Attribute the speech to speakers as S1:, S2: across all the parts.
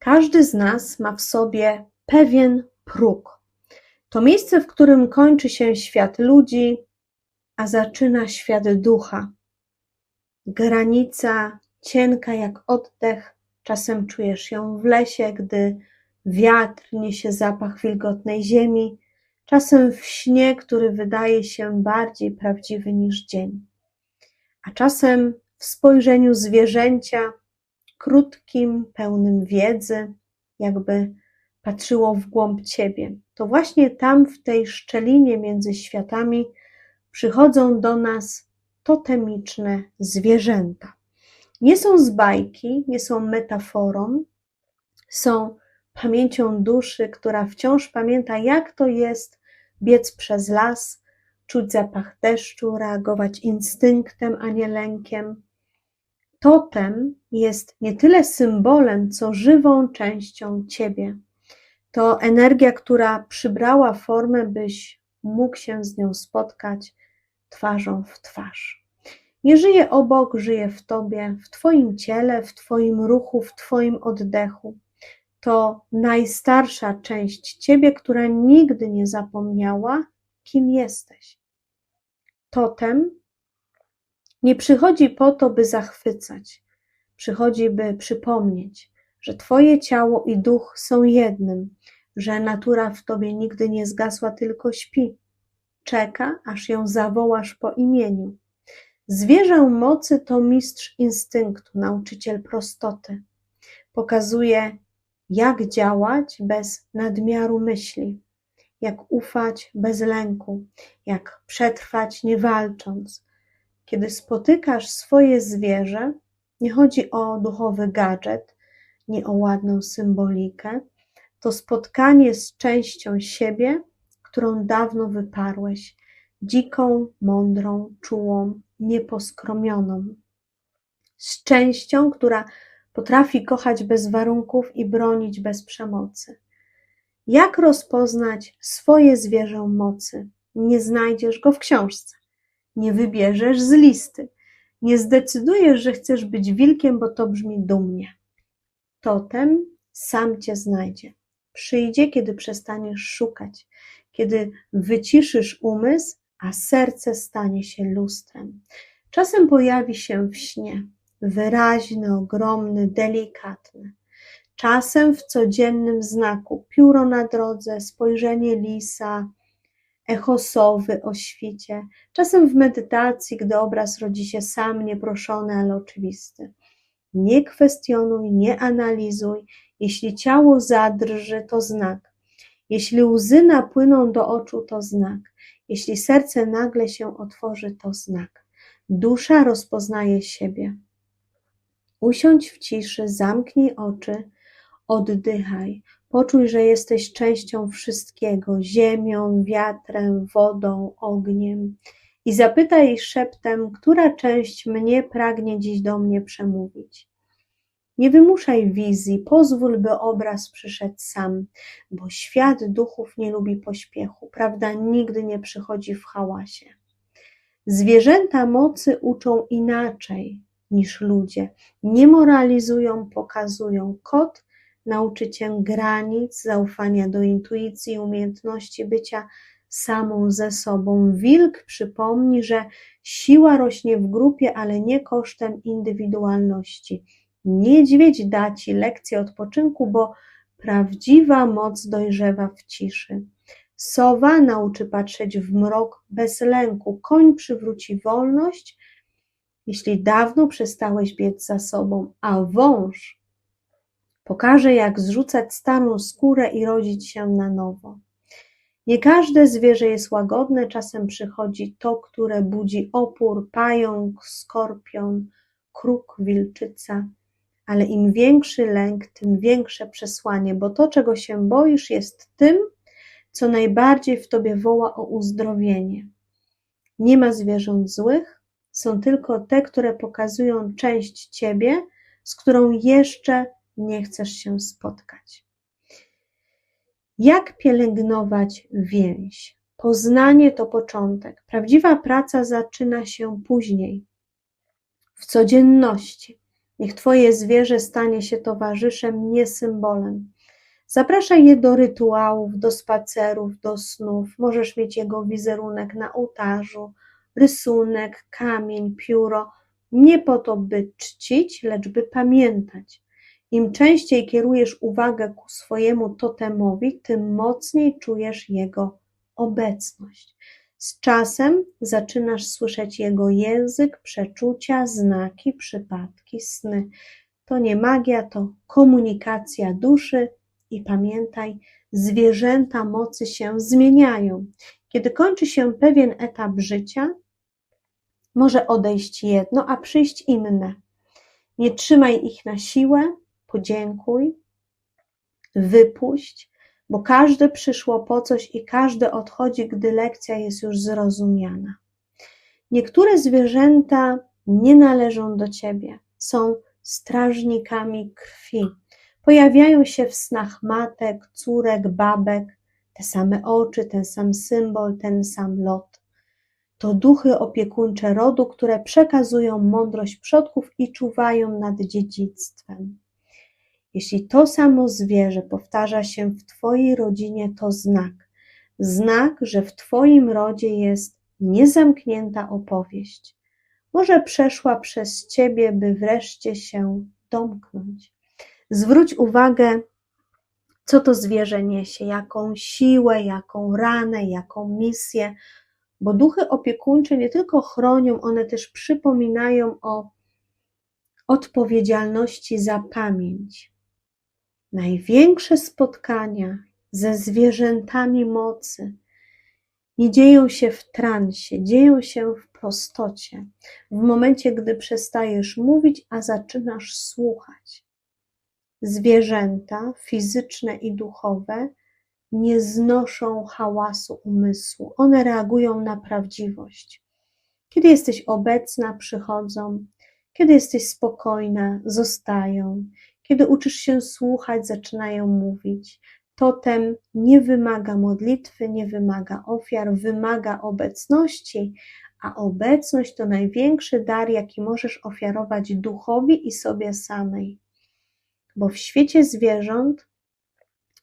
S1: Każdy z nas ma w sobie pewien próg. To miejsce, w którym kończy się świat ludzi, a zaczyna świat ducha. Granica cienka jak oddech, czasem czujesz ją w lesie, gdy wiatr niesie zapach wilgotnej ziemi, czasem w śnie, który wydaje się bardziej prawdziwy niż dzień, a czasem w spojrzeniu zwierzęcia, krótkim, pełnym wiedzy, jakby patrzyło w głąb ciebie. To właśnie tam, w tej szczelinie między światami, przychodzą do nas totemiczne zwierzęta. Nie są z bajki, nie są metaforą, są pamięcią duszy, która wciąż pamięta, jak to jest biec przez las, czuć zapach deszczu, reagować instynktem, a nie lękiem. Totem jest nie tyle symbolem, co żywą częścią ciebie. To energia, która przybrała formę, byś mógł się z nią spotkać twarzą w twarz. Nie żyje obok, żyje w tobie, w twoim ciele, w twoim ruchu, w twoim oddechu. To najstarsza część ciebie, która nigdy nie zapomniała, kim jesteś. Totem nie przychodzi po to, by zachwycać, przychodzi, by przypomnieć, że Twoje ciało i duch są jednym, że natura w Tobie nigdy nie zgasła, tylko śpi. Czeka, aż ją zawołasz po imieniu. Zwierzę mocy to mistrz instynktu, nauczyciel prostoty. Pokazuje, jak działać bez nadmiaru myśli, jak ufać bez lęku, jak przetrwać nie walcząc. Kiedy spotykasz swoje zwierzę, nie chodzi o duchowy gadżet, nie o ładną symbolikę, to spotkanie z częścią siebie, którą dawno wyparłeś, dziką, mądrą, czułą, nieposkromioną. Z częścią, która potrafi kochać bez warunków i bronić bez przemocy. Jak rozpoznać swoje zwierzę mocy? Nie znajdziesz go w książce, nie wybierzesz z listy, nie zdecydujesz, że chcesz być wilkiem, bo to brzmi dumnie. Totem sam cię znajdzie. Przyjdzie, kiedy przestaniesz szukać, kiedy wyciszysz umysł, a serce stanie się lustrem. Czasem pojawi się w śnie, wyraźny, ogromny, delikatny. Czasem w codziennym znaku, pióro na drodze, spojrzenie lisa, echo sowy o świcie, czasem w medytacji, gdy obraz rodzi się sam, nieproszony, ale oczywisty. Nie kwestionuj, nie analizuj. Jeśli ciało zadrży, to znak. Jeśli łzy napłyną do oczu, to znak. Jeśli serce nagle się otworzy, to znak. Dusza rozpoznaje siebie. Usiądź w ciszy, zamknij oczy, oddychaj. Poczuj, że jesteś częścią wszystkiego ziemią, wiatrem, wodą, ogniem. I zapytaj szeptem, która część mnie pragnie dziś do mnie przemówić. Nie wymuszaj wizji, pozwól, by obraz przyszedł sam, bo świat duchów nie lubi pośpiechu, prawda nigdy nie przychodzi w hałasie. Zwierzęta mocy uczą inaczej niż ludzie, nie moralizują, pokazują. Kot nauczy cię granic, zaufania do intuicji, umiejętności bycia samą ze sobą. Wilk przypomni, że siła rośnie w grupie, ale nie kosztem indywidualności. Niedźwiedź da ci lekcję odpoczynku, bo prawdziwa moc dojrzewa w ciszy. Sowa nauczy patrzeć w mrok bez lęku. Koń przywróci wolność, jeśli dawno przestałeś biec za sobą, a wąż pokaże, jak zrzucać starą skórę i rodzić się na nowo. Nie każde zwierzę jest łagodne, czasem przychodzi to, które budzi opór, pająk, skorpion, kruk, wilczyca, ale im większy lęk, tym większe przesłanie, bo to, czego się boisz, jest tym, co najbardziej w tobie woła o uzdrowienie. Nie ma zwierząt złych, są tylko te, które pokazują część ciebie, z którą jeszcze nie chcesz się spotkać. Jak pielęgnować więź? Poznanie to początek. Prawdziwa praca zaczyna się później, w codzienności. Niech Twoje zwierzę stanie się towarzyszem, nie symbolem. Zapraszaj je do rytuałów, do spacerów, do snów. Możesz mieć jego wizerunek na ołtarzu, rysunek, kamień, pióro. Nie po to, by czcić, lecz by pamiętać. Im częściej kierujesz uwagę ku swojemu totemowi, tym mocniej czujesz jego obecność. Z czasem zaczynasz słyszeć jego język, przeczucia, znaki, przypadki, sny. To nie magia, to komunikacja duszy i pamiętaj, zwierzęta mocy się zmieniają. Kiedy kończy się pewien etap życia, może odejść jedno, a przyjść inne. Nie trzymaj ich na siłę, podziękuj, wypuść, bo każde przyszło po coś i każde odchodzi, gdy lekcja jest już zrozumiana. Niektóre zwierzęta nie należą do ciebie, są strażnikami krwi. Pojawiają się w snach matek, córek, babek, te same oczy, ten sam symbol, ten sam lot. To duchy opiekuńcze rodu, które przekazują mądrość przodków i czuwają nad dziedzictwem. Jeśli to samo zwierzę powtarza się w Twojej rodzinie, to znak. Znak, że w Twoim rodzie jest niezamknięta opowieść. Może przeszła przez Ciebie, by wreszcie się domknąć. Zwróć uwagę, co to zwierzę niesie, jaką siłę, jaką ranę, jaką misję, bo duchy opiekuńcze nie tylko chronią, one też przypominają o odpowiedzialności za pamięć. Największe spotkania ze zwierzętami mocy nie dzieją się w transie, dzieją się w prostocie, w momencie, gdy przestajesz mówić, a zaczynasz słuchać. Zwierzęta fizyczne i duchowe nie znoszą hałasu umysłu, one reagują na prawdziwość. Kiedy jesteś obecna, przychodzą, kiedy jesteś spokojna, zostają, kiedy uczysz się słuchać, zaczynają mówić. Totem nie wymaga modlitwy, nie wymaga ofiar, wymaga obecności, a obecność to największy dar, jaki możesz ofiarować duchowi i sobie samej. Bo w świecie zwierząt,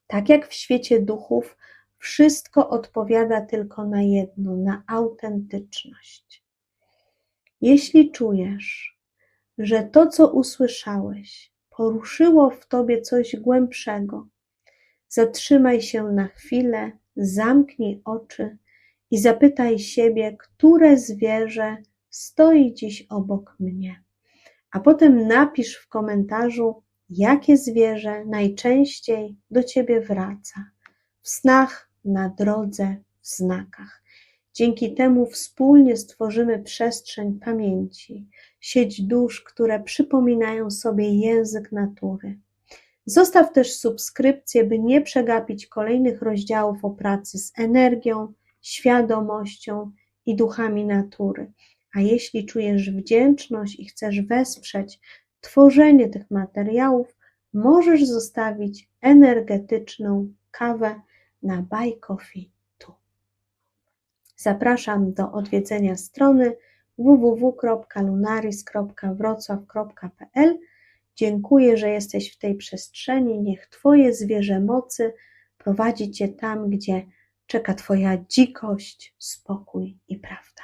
S1: tak jak w świecie duchów, wszystko odpowiada tylko na jedno na autentyczność. Jeśli czujesz, że to, co usłyszałeś, poruszyło w tobie coś głębszego. Zatrzymaj się na chwilę, zamknij oczy i zapytaj siebie, które zwierzę stoi dziś obok mnie. A potem napisz w komentarzu, jakie zwierzę najczęściej do ciebie wraca w snach, na drodze, w znakach. Dzięki temu wspólnie stworzymy przestrzeń pamięci, sieć dusz, które przypominają sobie język natury. Zostaw też subskrypcję, by nie przegapić kolejnych rozdziałów o pracy z energią, świadomością i duchami natury. A jeśli czujesz wdzięczność i chcesz wesprzeć tworzenie tych materiałów, możesz zostawić energetyczną kawę na Buy Coffee Tu. Zapraszam do odwiedzenia strony www.lunaris.wrocław.pl. Dziękuję, że jesteś w tej przestrzeni. Niech Twoje zwierzę mocy prowadzi Cię tam, gdzie czeka Twoja dzikość, spokój i prawda.